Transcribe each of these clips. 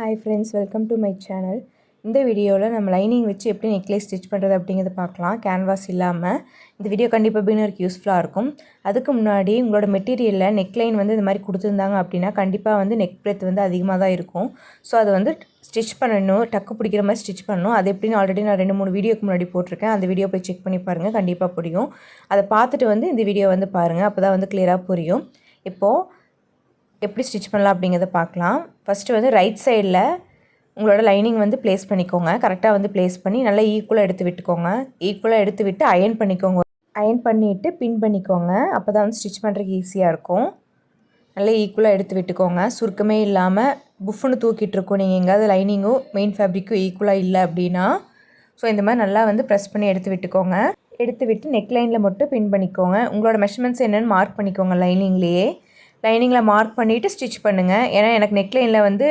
Hi friends welcome to my channel இந்த வீடியோவில் நம்ம லைனிங் வச்சு எப்படி நெக்லேஸ் ஸ்டிச் பண்ணுறது அப்படிங்கிறத பார்க்கலாம். கேன்வாஸ் இல்லாமல் இந்த வீடியோ கண்டிப்பாக பிகினருக்கு யூஸ்ஃபுல்லாக இருக்கும். அதுக்கு முன்னாடி உங்களோட மெட்டீரியலில் நெக்லைன் வந்து இந்த மாதிரி கொடுத்துருந்தாங்க அப்படின்னா கண்டிப்பாக வந்து நெக் பிரெத் வந்து அதிகமாக தான் இருக்கும். ஸோ அதை வந்து ஸ்டிச் பண்ணணும் டக்கு பிடிக்கிற மாதிரி ஸ்டிச் பண்ணணும். அது எப்படின்னு ஆல்ரெடி நான் ரெண்டு மூணு வீடியோக்கு முன்னாடி போட்டிருக்கேன். அந்த வீடியோ போய் செக் பண்ணி பாருங்கள் கண்டிப்பாக புரியும். அதை பார்த்துட்டு வந்து இந்த வீடியோ வந்து பாருங்கள் அப்போ தான் வந்து கிளியராக புரியும். இப்போது எப்படி ஸ்டிச் பண்ணலாம் அப்படிங்கிறத பார்க்கலாம். ஃபஸ்ட்டு வந்து ரைட் சைடில் உங்களோட லைனிங் வந்து ப்ளேஸ் பண்ணிக்கோங்க. கரெக்டாக வந்து ப்ளேஸ் பண்ணி நல்லா ஈக்குவலாக எடுத்து விட்டுக்கோங்க. ஈக்குவலாக எடுத்து விட்டு அயன் பண்ணிக்கோங்க. அயன் பண்ணிவிட்டு பின் பண்ணிக்கோங்க. அப்போ தான் வந்து ஸ்டிச் பண்ணுறதுக்கு ஈஸியாக இருக்கும். நல்லா ஈக்குவலாக எடுத்து விட்டுக்கோங்க. சுருக்கமே இல்லாமல் புஃப்னு தூக்கிட்டு இருக்கோம். நீங்கள் எங்கேயாவது லைனிங்கும் மெயின் ஃபேப்ரிக்கும் ஈக்குவலாக இல்லை அப்படின்னா ஸோ இந்த மாதிரி நல்லா வந்து ப்ரெஸ் பண்ணி எடுத்து விட்டுக்கோங்க. எடுத்து விட்டு நெக் லைனில் மட்டும் பின் பண்ணிக்கோங்க. உங்களோட மெஷர்மெண்ட்ஸ் என்னென்னு மார்க் பண்ணிக்கோங்க லைனிங்லேயே லைனிங்கில் மார்க் பண்ணிவிட்டு ஸ்டிச் பண்ணுங்கள் ஏன்னா எனக்கு நெக்லைனில் வந்து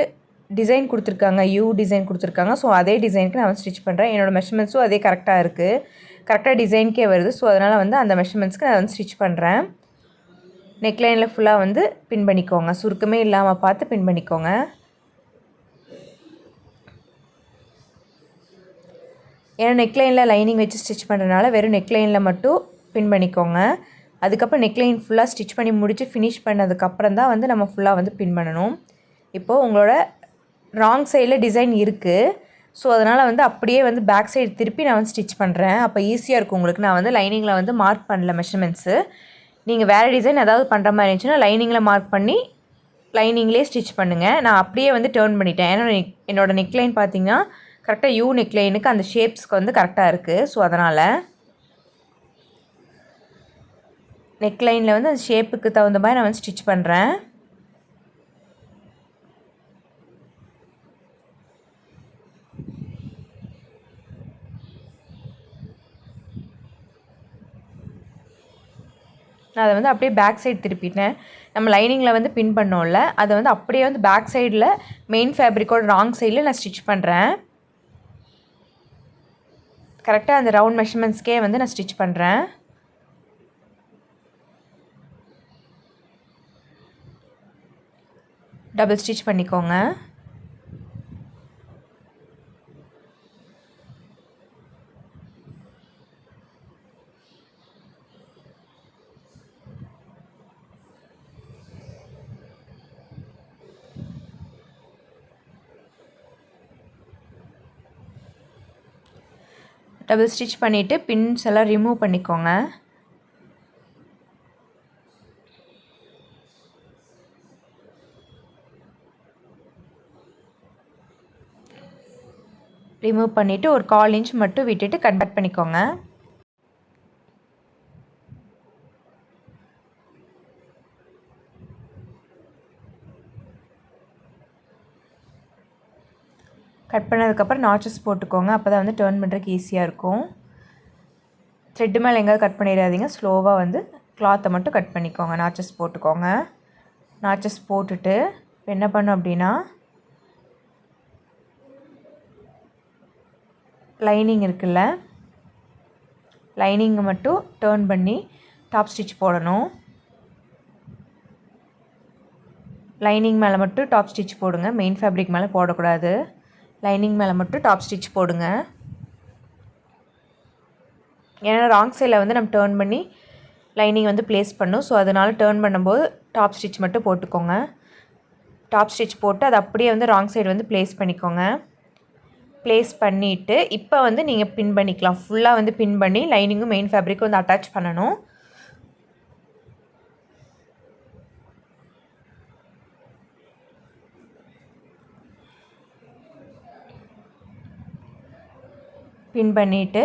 டிசைன் கொடுத்துருக்காங்க. யூ டிசைன் கொடுத்துருக்காங்க. ஸோ அதே டிசைனுக்கு நான் வந்து ஸ்டிச் பண்ணுறேன் என்னோடய மெஷர்மெண்ட்ஸும் அதே கரெக்டாக இருக்குது கரெக்டாக டிசைனுக்கே வருது. ஸோ அதனால் வந்து அந்த மெஷர்மெண்ட்ஸ்க்கு நான் வந்து ஸ்டிச் பண்ணுறேன் நெக்லைனில் ஃபுல்லாக வந்து பின் பண்ணிக்கோங்க. சுருக்கமே இல்லாமல் பார்த்து பின் பண்ணிக்கோங்க. ஏன்னா நெக்லைனில் லைனிங் வச்சு ஸ்டிச் பண்ணுறதுனால வெறும் நெக்லைனில் மட்டும் பின் பண்ணிக்கோங்க. அதுக்கப்புறம் நெக்லைன் ஃபுல்லாக ஸ்டிச் பண்ணி முடித்து ஃபினிஷ் பண்ணதுக்கப்புறம் தான் வந்து நம்ம ஃபுல்லாக வந்து பின் பண்ணணும். இப்போது உங்களோட ராங் சைடில் டிசைன் இருக்குது ஸோ அதனால் வந்து அப்படியே வந்து பேக் சைடு திருப்பி நான் வந்து ஸ்டிச் பண்ணுறேன் அப்போ ஈஸியாக இருக்கும் உங்களுக்கு. நான் வந்து லைனிங்கில் வந்து மார்க் பண்ணல மெஷர்மெண்ட்ஸு நீங்கள் வேறு டிசைன் ஏதாவது பண்ணுற மாதிரி இருந்துச்சுன்னா லைனிங்கில் மார்க் பண்ணி லைனிங்லேயே ஸ்டிச் பண்ணுங்கள் நான் அப்படியே வந்து டேர்ன் பண்ணிட்டேன். ஏன்னா என்னோடய நெக்லைன் பார்த்தீங்கன்னா கரெக்டாக யூ நெக்லைனுக்கு அந்த ஷேப்ஸ்க்கு வந்து கரெக்டாக இருக்குது ஸோ அதனால் நெக்லைனில் வந்து அந்த ஷேப்புக்கு தகுந்த மாதிரி நான் வந்து ஸ்டிச் பண்ணுறேன் நான் அதை வந்து அப்படியே பேக் சைடு திருப்பிட்டேன். நம்ம லைனிங்கில் வந்து பின் பண்ணோம்ல அதை வந்து அப்படியே வந்து பேக் சைடில் மெயின் ஃபேப்ரிக்கோட ராங் சைடில் நான் ஸ்டிச் பண்ணுறேன் கரெக்டாக அந்த ரவுண்ட் மெஷர்மெண்ட்ஸ்க்கே வந்து நான் ஸ்டிச் பண்ணுறேன் டபுள் ஸ்டிச் பண்ணிக்கோங்க. டபுள் ஸ்டிச் பண்ணிவிட்டு பின்ஸ் எல்லாம் ரிமூவ் பண்ணிக்கோங்க. ரிமூவ் பண்ணிவிட்டு ஒரு கால் இன்ச் மட்டும் விட்டுட்டு கன்வெர்ட் பண்ணிக்கோங்க. கட் பண்ணதுக்கப்புறம் நாச்சஸ் போட்டுக்கோங்க. அப்போ தான் வந்து டேர்ன் பண்ணுறதுக்கு ஈஸியாக இருக்கும். த்ரெட்டு மேலே எங்கேயாவது கட் பண்ணிடாதீங்க. ஸ்லோவாக வந்து கிளாத்தை மட்டும் கட் பண்ணிக்கோங்க. நாச்சஸ் போட்டுக்கோங்க. நாச்சஸ் போட்டுட்டு என்ன பண்ணோம் அப்படின்னா லைனிங் இருக்குல்ல? லைனிங்கை மட்டும் டேர்ன் பண்ணி டாப் ஸ்டிச் போடணும். லைனிங் மேலே மட்டும் டாப் ஸ்டிச் போடுங்க. மெயின் ஃபேப்ரிக் மேலே போடக்கூடாது. லைனிங் மேலே மட்டும் டாப் ஸ்டிச் போடுங்க. ஏன்னா ராங் சைடில் வந்து நம்ம டேர்ன் பண்ணி லைனிங் வந்து ப்ளேஸ் பண்ணும். ஸோ அதனால் டேர்ன் பண்ணும்போது டாப் ஸ்டிச் மட்டும் போட்டுக்கோங்க. டாப் ஸ்டிச் போட்டு அதை அப்படியே வந்து ராங் சைடு வந்து ப்ளேஸ் பண்ணிக்கோங்க. ப்ளேஸ் பண்ணிவிட்டு இப்போ வந்து நீங்கள் பின் பண்ணிக்கலாம். ஃபுல்லாக வந்து பின் பண்ணி லைனிங்கும் மெயின் ஃபேப்ரிக்கும் வந்து அட்டாச் பண்ணணும். பின் பண்ணிவிட்டு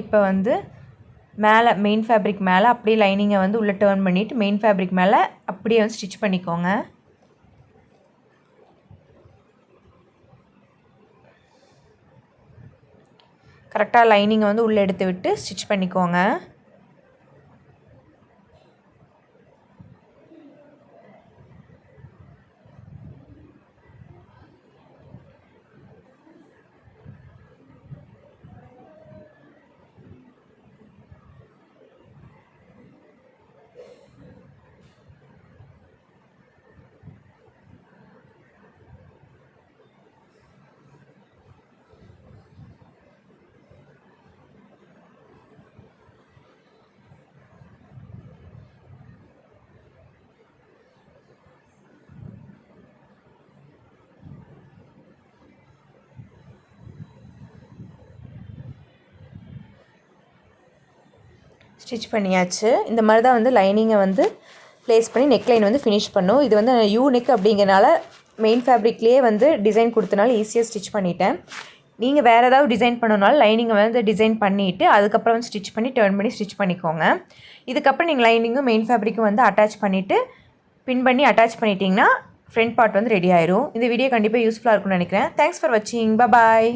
இப்போ வந்து மேலே மெயின் ஃபேப்ரிக் மேலே அப்படியே லைனிங்கை வந்து உள்ளே டேர்ன் பண்ணிவிட்டு மெயின் ஃபேப்ரிக் மேலே அப்படியே வந்து ஸ்டிச் பண்ணிக்கோங்க. கரெக்டாக லைனிங்கை வந்து உள்ளே எடுத்து விட்டு ஸ்டிச் பண்ணிக்கோங்க. ஸ்டிச் பண்ணியாச்சு. இந்த மாதிரி தான் வந்து லைனிங்கை வந்து ப்ளேஸ் பண்ணி நெக்லைன் வந்து ஃபினிஷ் பண்ணும். இது வந்து யூ நெக் அப்படிங்கிறனால மெயின் ஃபேப்ரிக்லேயே வந்து டிசைன் கொடுத்தனால ஈஸியாக ஸ்டிச் பண்ணிட்டேன். நீங்கள் வேறு ஏதாவது டிசைன் பண்ணணுனாலும் லைனிங்கை வந்து டிசைன் பண்ணிவிட்டு அதுக்கப்புறம் வந்து ஸ்டிச் பண்ணி டர்ன் பண்ணி ஸ்டிச் பண்ணிக்கோங்க. இதுக்கப்புறம் நீங்கள் லைனிங்கும் மெயின் ஃபேப்ரிக்கும் வந்து அட்டாச் பண்ணிவிட்டு பின் பண்ணி அட்டாச் பண்ணிட்டீங்கன்னா ஃப்ரண்ட் பார்ட் வந்து ரெடி ஆயிரும். இந்த வீடியோ கண்டிப்பாக யூஸ்ஃபுல்லாக இருக்கும்னு நினைக்கிறேன். தேங்க்ஸ் ஃபார் வாட்சிங் பாய்